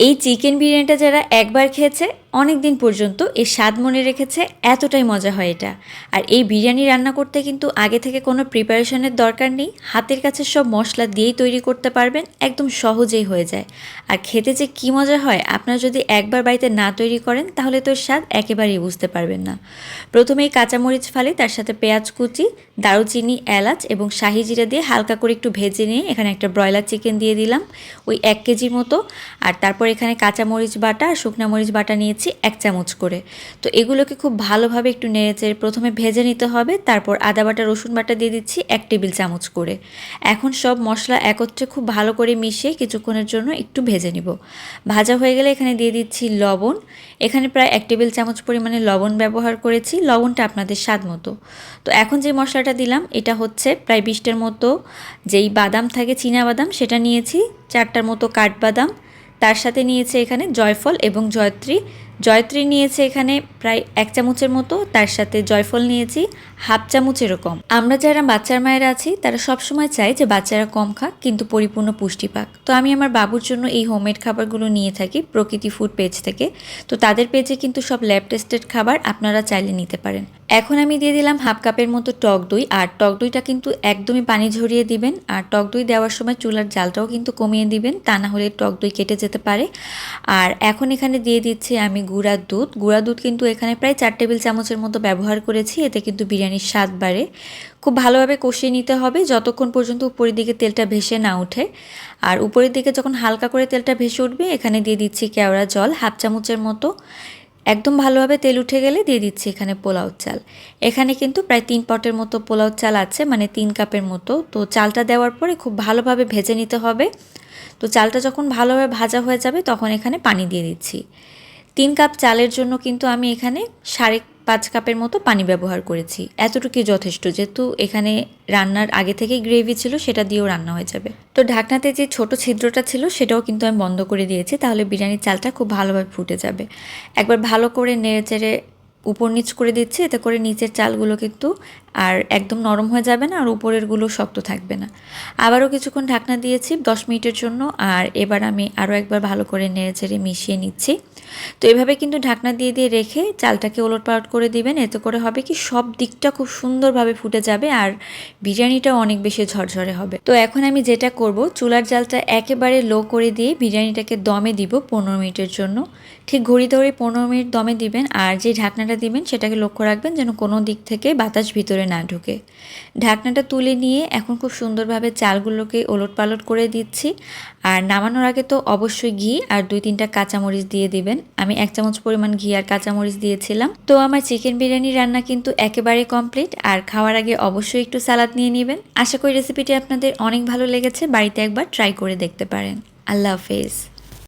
এই চিকেন বিরিয়ানিটা যারা একবার খেয়েছে অনেক দিন পর্যন্ত এর স্বাদ মনে রেখেছে, এতটাই মজা হয় এটা। আর এই বিরিয়ানি রান্না করতে কিন্তু আগে থেকে কোনো প্রিপারেশনের দরকার নেই, হাতের কাছে সব মশলা দিয়েই তৈরি করতে পারবেন, একদম সহজেই হয়ে যায়। আর খেতে যে কী মজা হয়, আপনারা যদি একবার বাড়িতে না তৈরি করেন, তাহলে তো স্বাদ একেবারেই বুঝতে পারবেন না। প্রথমেই কাঁচামরিচ ফালি তার সাথে পেঁয়াজ কুচি, দারুচিনি, এলাচ এবং শাহি জিরা দিয়ে হালকা করে একটু ভেজে নিয়ে এখানে একটা ব্রয়লার চিকেন দিয়ে দিলাম, ওই এক কেজির মতো। আর তারপর এখানে কাঁচামরিচ বাটা আর শুকনা মরিচ বাটা নিয়েছি। এক চামচ করে। তো এগুলোকে খুব ভালোভাবে একটু নেড়েচেড়ে প্রথমে ভেজে নিতে হবে, তারপর আদা বাটা, রসুন বাটা দিয়ে দিচ্ছি এক টেবিল চামচ করে। এখন সব মশলা একত্রে খুব ভালো করে মিশিয়ে কিছুক্ষণের জন্য একটু ভেজে নিব। ভাজা হয়ে গেলে এখানে দিয়ে দিচ্ছি লবণ। এখানে প্রায় এক টেবিল চামচ পরিমাণে লবণ ব্যবহার করেছি, লবণটা আপনাদের স্বাদ মতো। তো এখন যে মশলাটা দিলাম, এটা হচ্ছে প্রায় বিশটার মতো যেই বাদাম থাকে, চীনা বাদাম, সেটা নিয়েছি। চারটার মতো কাঠবাদাম, তার সাথে নিয়েছে এখানে জয়ফল এবং জয়ত্রী। জয়ত্রী নিয়েছে এখানে প্রায় এক চামচের মতো, তার সাথে জয়ফল নিয়েছি, হাফ চামচ এরকম আমরা যারা বাচ্চার মায়েরা আছি, তারা সবসময় চাই যে বাচ্চারা কম খাক, কিন্তু পরিপূর্ণ পুষ্টি পাক তো আমি আমার বাবুর জন্য এই হোমমেড খাবারগুলো নিয়ে থাকি, প্রকৃতি ফুড পেজ থেকে। তো তাদের পেজে কিন্তু সব ল্যাব টেস্টেড খাবার আপনারা চাইলে নিতে পারেন। এখন আমি দিয়ে দিলাম হাফ কাপের মতো টক দই, আর টক দইটা কিন্তু একদমই পানি ঝরিয়ে দিবেন, আর টক দই দেওয়ার সময় চুলার জালটাও কিন্তু কমিয়ে দিবেন, তা না হলে টক দই কেটে যেতে পারে। আর এখন এখানে দিয়ে দিচ্ছি আমি গুঁড়ার দুধ। গুঁড়া দুধ কিন্তু এখানে প্রায় চার টেবিল চামচের মতো ব্যবহার করেছি। এতে কিন্তু বিরিয়ানির স্বাদ বাড়ে। খুব ভালোভাবে কষিয়ে নিতে হবে। যতক্ষণ পর্যন্ত উপরের দিকে তেলটা ভেসে না ওঠে। আর উপরের দিকে যখন হালকা করে তেলটা ভেসে উঠবে, এখানে দিয়ে দিচ্ছি কেওড়া জল, হাফ চামচের মতো। একদম ভালোভাবে তেল উঠে গেলে দিয়ে দিচ্ছি এখানে পোলাও চাল। এখানে কিন্তু প্রায় তিন পটের মতো পোলাও চাল আছে মানে তিন কাপের মতো। তো চালটা দেওয়ার পরে খুব ভালোভাবে ভেজে নিতে হবে। তো চালটা যখন ভালোভাবে ভাজা হয়ে যাবে, তখন এখানে পানি দিয়ে দিচ্ছি। তিন কাপ চালের জন্য কিন্তু আমি এখানে সাড়ে পাঁচ কাপের মতো পানি ব্যবহার করেছি। এতটুকুই যথেষ্ট। যেহেতু এখানে রান্নার আগে থেকে গ্রেভি ছিল, সেটা দিয়েও রান্না হয়ে যাবে। তো ঢাকনাতে যে ছোট ছিদ্রটা ছিল, সেটাও কিন্তু আমি বন্ধ করে দিয়েছি। তাহলে বিরিয়ানির চালটা খুব ভালোভাবে ফুটে যাবে। একবার ভালো করে নেড়ে চেড়ে উপর নিচ করে দিচ্ছি, এতে করে নিচের চালগুলো কিন্তু আর একদম নরম হয়ে যাবে না আর উপরেরগুলো শক্ত থাকবে না। আবারও কিছুক্ষণ ঢাকনা দিয়েছি দশ মিনিটের জন্য আর এবার আমি আরও একবার ভালো করে নেড়ে চেড়ে মিশিয়ে নিচ্ছি। তো এভাবে কিন্তু ঢাকনা দিয়ে দিয়ে রেখে চালটাকে ওলট পালট করে দিবেন, এতে করে হবে কি সব দিকটা খুব সুন্দরভাবে ফুটে যাবে আর বিরিয়ানিটাও অনেক বেশি ঝরঝরে হবে। তো এখন আমি যেটা করব, চুলার জালটা একেবারে লো করে দিয়ে বিরিয়ানিটাকে দমে দিব পনেরো মিনিটের জন্য। ঠিক ঘড়ি ধরে পনেরো মিনিট দমে দিবেন আর যে ঢাকনাটা দিবেন সেটাকে লক্ষ্য রাখবেন যেন কোনো দিক থেকে বাতাস ভিতরে না ঢুকে। ঢাকনাটা তুলে নিয়ে এখন খুব সুন্দরভাবে চালগুলোকে ওলট পালট করে দিচ্ছি। আর নামানোর আগে তো অবশ্যই ঘি আর দুই তিনটা কাঁচামরিচ দিয়ে দিবেন। আমি এক চামচ পরিমাণ ঘি আর কাঁচামরিচ দিয়েছিলাম। তো আমার চিকেন বিরিয়ানি রান্না কিন্তু একেবারে কমপ্লিট। আর খাওয়ার আগে অবশ্যই একটু সালাদ নিয়ে নেবেন। আশা করি রেসিপিটি আপনাদের অনেক ভালো লেগেছে। বাড়িতে একবার ট্রাই করে দেখতে পারেন। আল্লাহ হাফেজ।